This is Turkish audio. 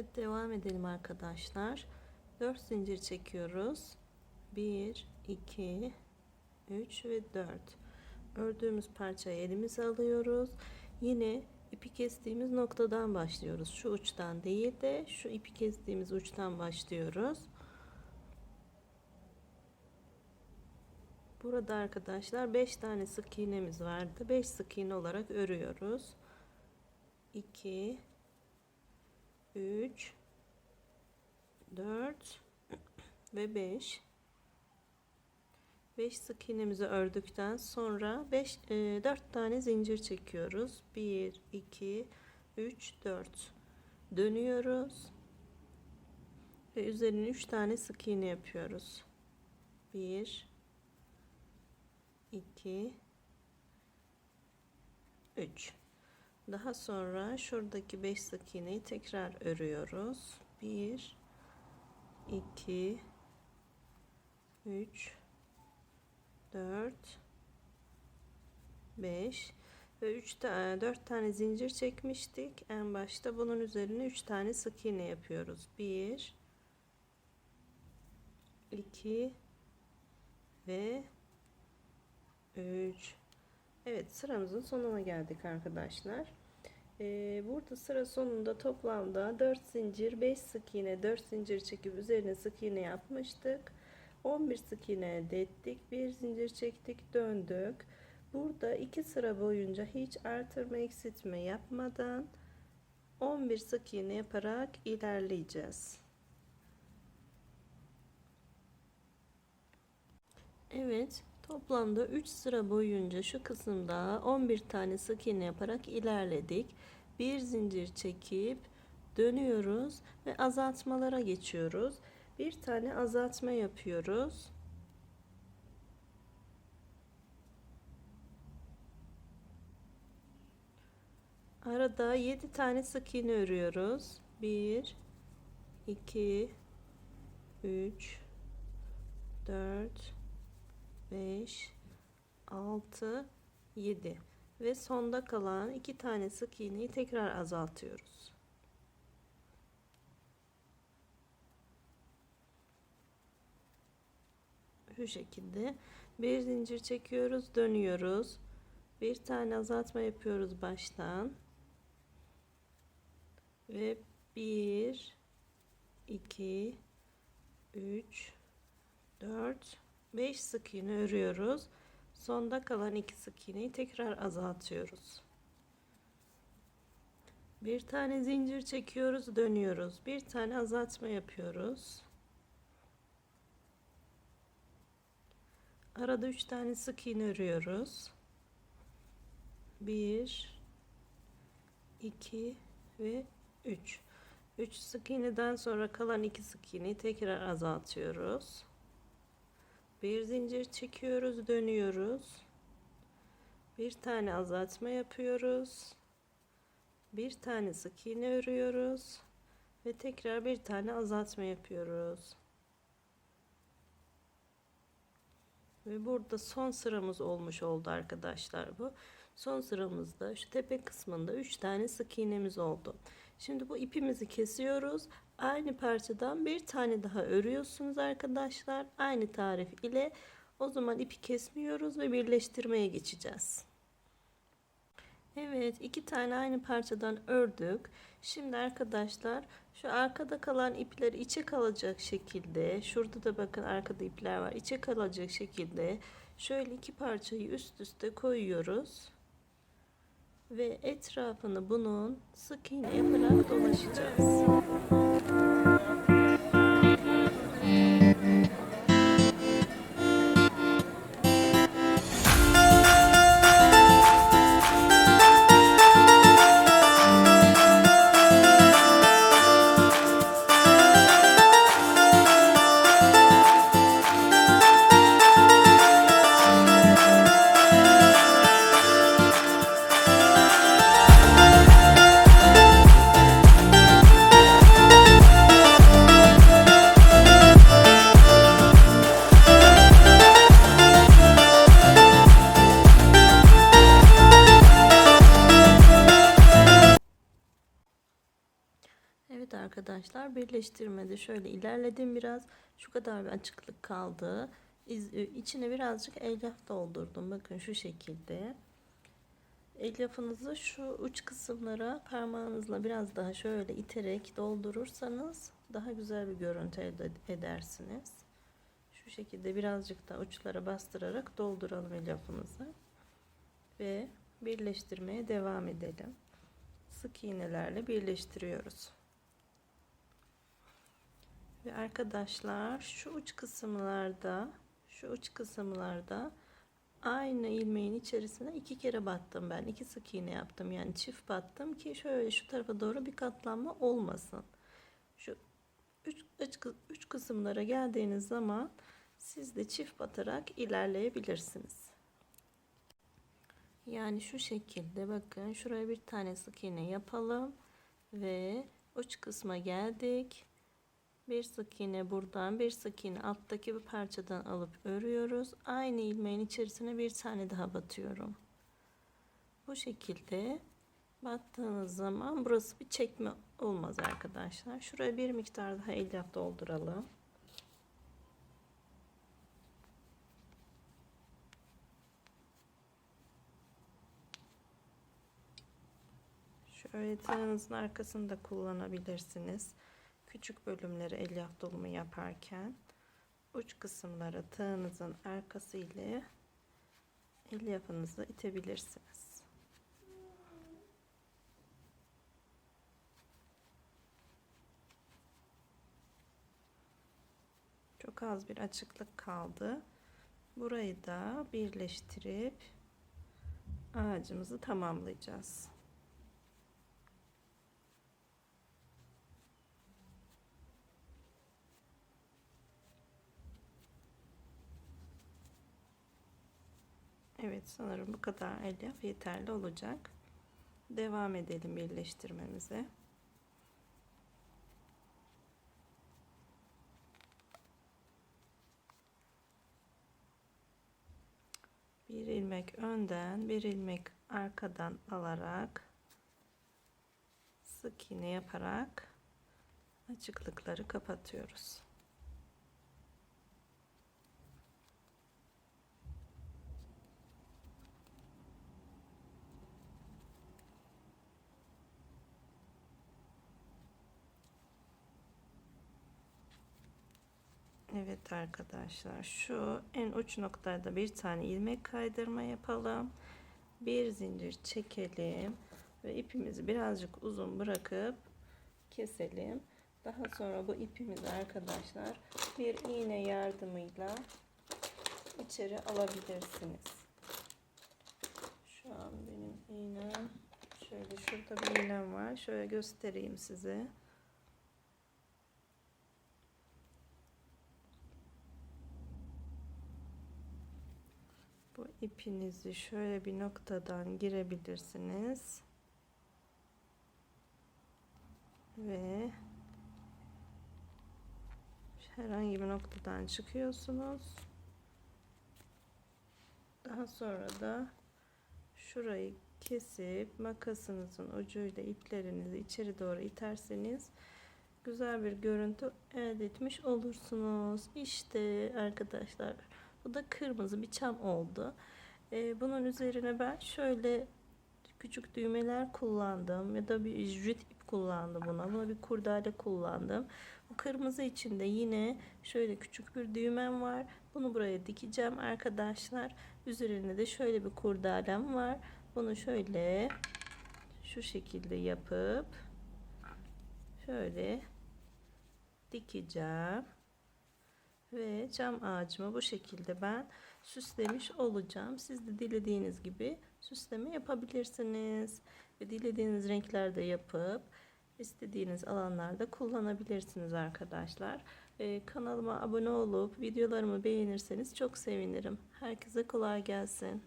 Evet devam edelim arkadaşlar. 4 zincir çekiyoruz. 1, 2, 3 ve 4. Ördüğümüz parçayı elimize alıyoruz. Yine ipi kestiğimiz noktadan başlıyoruz. Şu uçtan değil de şu ipi kestiğimiz uçtan başlıyoruz. Burada arkadaşlar 5 tane sık iğnemiz vardı. 5 sık iğne olarak örüyoruz. 2 3 4 ve 5 5 sık iğnemizi ördükten sonra 5 e, 4 tane zincir çekiyoruz. 1 2 3 4 dönüyoruz ve üzerine 3 tane sık iğne yapıyoruz. 1 2 3 daha sonra şuradaki 5 sık iğneyi tekrar örüyoruz. 1 2 3 4 5 ve 3 tane 4 tane zincir çekmiştik. En başta bunun üzerine 3 tane sık iğne yapıyoruz. 1 2 ve 3 Evet sıramızın sonuna geldik arkadaşlar. Ee, burada sıra sonunda toplamda 4 zincir 5 sık iğne 4 zincir çekip üzerine sık iğne yapmıştık. 11 sık iğne elde ettik bir zincir çektik döndük. Burada iki sıra boyunca hiç artırma eksiltme yapmadan 11 sık iğne yaparak ilerleyeceğiz. Evet Toplamda 3 sıra boyunca şu kısımda 11 tane sık iğne yaparak ilerledik. Bir zincir çekip dönüyoruz ve azaltmalara geçiyoruz. Bir tane azaltma yapıyoruz. Arada 7 tane sık iğne örüyoruz. 1 2 3 4 5 6 7 ve sonda kalan iki tane sık iğneyi tekrar azaltıyoruz. Şu şekilde bir zincir çekiyoruz, dönüyoruz. Bir tane azaltma yapıyoruz baştan. Ve 1 2 3 4 5 sık iğne örüyoruz. Sonda kalan 2 sık iğneyi tekrar azaltıyoruz. Bir tane zincir çekiyoruz, dönüyoruz. Bir tane azaltma yapıyoruz. Arada 3 tane sık iğne örüyoruz. 1 2 ve 3. 3 sık iğneden sonra kalan 2 sık iğneyi tekrar azaltıyoruz bir zincir çekiyoruz dönüyoruz. Bir tane azaltma yapıyoruz. Bir tane sık iğne örüyoruz ve tekrar bir tane azaltma yapıyoruz. Ve burada son sıramız olmuş oldu arkadaşlar bu. Son sıramızda şu tepe kısmında 3 tane sık iğnemiz oldu. Şimdi bu ipimizi kesiyoruz aynı parçadan bir tane daha örüyorsunuz arkadaşlar. Aynı tarif ile o zaman ipi kesmiyoruz ve birleştirmeye geçeceğiz. Evet iki tane aynı parçadan ördük. Şimdi arkadaşlar şu arkada kalan ipleri içe kalacak şekilde şurada da bakın arkada ipler var içe kalacak şekilde şöyle iki parçayı üst üste koyuyoruz ve etrafını bunun sık iğne yaparak dolaşacağız. Arkadaşlar birleştirmede şöyle ilerledim biraz. Şu kadar bir açıklık kaldı. İz, e, içine birazcık elyaf doldurdum. Bakın şu şekilde. Elyafınızı şu uç kısımlara parmağınızla biraz daha şöyle iterek doldurursanız daha güzel bir görüntü elde edersiniz. Şu şekilde birazcık da uçlara bastırarak dolduralım elyafımızı. Ve birleştirmeye devam edelim. Sık iğnelerle birleştiriyoruz. Ve arkadaşlar şu uç kısımlarda şu uç kısımlarda aynı ilmeğin içerisine iki kere battım ben. iki sık iğne yaptım. Yani çift battım ki şöyle şu tarafa doğru bir katlanma olmasın. Şu üç, üç, üç kısımlara geldiğiniz zaman siz de çift batarak ilerleyebilirsiniz. Yani şu şekilde bakın şuraya bir tane sık iğne yapalım ve uç kısma geldik. Bir sık iğne buradan bir sık iğne alttaki bir parçadan alıp örüyoruz. Aynı ilmeğin içerisine bir tane daha batıyorum. Bu şekilde battığınız zaman burası bir çekme olmaz arkadaşlar. Şuraya bir miktar daha elyaf dolduralım. Şöyle tığınızın arkasında kullanabilirsiniz. Küçük bölümleri elyaf dolumu yaparken uç kısımları tığınızın arkası ile elyafınızı itebilirsiniz. Çok az bir açıklık kaldı. Burayı da birleştirip ağacımızı tamamlayacağız. Evet sanırım bu kadar elyaf yeterli olacak. Devam edelim birleştirmemize. Bir ilmek önden, bir ilmek arkadan alarak sık iğne yaparak açıklıkları kapatıyoruz. Evet arkadaşlar şu en uç noktada bir tane ilmek kaydırma yapalım. Bir zincir çekelim ve ipimizi birazcık uzun bırakıp keselim. Daha sonra bu ipimizi arkadaşlar bir iğne yardımıyla içeri alabilirsiniz. Şu an benim iğnem şöyle şurada bir iğnem var. Şöyle göstereyim size. Bu ipinizi şöyle bir noktadan girebilirsiniz. Ve herhangi bir noktadan çıkıyorsunuz. Daha sonra da şurayı kesip makasınızın ucuyla iplerinizi içeri doğru iterseniz güzel bir görüntü elde etmiş olursunuz. İşte arkadaşlar bu da kırmızı bir çam oldu. Ee, bunun üzerine ben şöyle küçük düğmeler kullandım ya da bir jüt ip kullandım buna. Buna bir kurdale kullandım. Bu kırmızı içinde yine şöyle küçük bir düğmem var. Bunu buraya dikeceğim arkadaşlar. Üzerine de şöyle bir kurdalem var. Bunu şöyle şu şekilde yapıp şöyle dikeceğim ve cam ağacımı bu şekilde ben süslemiş olacağım. Siz de dilediğiniz gibi süsleme yapabilirsiniz. Ve dilediğiniz renklerde yapıp istediğiniz alanlarda kullanabilirsiniz arkadaşlar. Ee, kanalıma abone olup videolarımı beğenirseniz çok sevinirim. Herkese kolay gelsin.